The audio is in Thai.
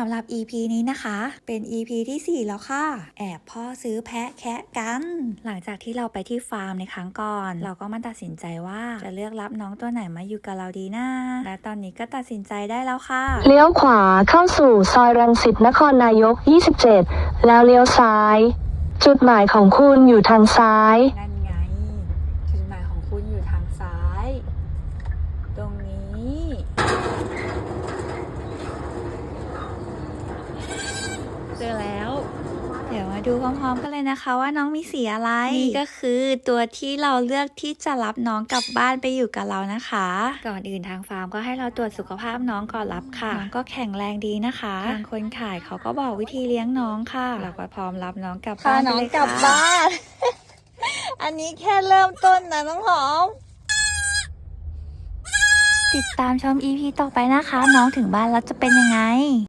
สำหรับ EP นี้นะคะ เป็น EP ที่ 4 แล้วค่ะ แอบพ่อซื้อแพะแคะกัน หลังจากที่เราไปที่ฟาร์มในครั้งก่อน เราก็มาตัดสินใจว่าจะเลือกรับน้องตัวไหนมาอยู่กับเราดีนะและตอนนี้ก็ตัดสินใจได้แล้วค่ะ เลี้ยวขวาเข้าสู่ซอยรังสิตนครนายก 27 แล้วเลี้ยวซ้าย จุดหมายของคุณอยู่ทางซ้าย นั่นไง จุดหมายของคุณอยู่ทางซ้าย ตรงนี้ เจอแล้ว เดี๋ยวมาดูพร้อมๆกันเลยนะคะ ว่าน้องมีสีอะไร นี่ก็คือตัวที่เราเลือกที่จะรับน้องกลับบ้านไปอยู่กับเรานะคะ ก่อนอื่นทางฟาร์มก็ให้เราตรวจสุขภาพน้องก่อนรับค่ะน้องก็แข็งแรงดีนะคะทางคนขายเขาก็บอกวิธีเลี้ยงน้องค่ะ เราก็พร้อมรับน้องกลับบ้านไปเลยค่ะนอันนี้แค่เริ่มต้นนะน้องหอมติดตามชม EP ต่อไปนะคะ น้องถึงบ้านแล้วจะเป็นยังไง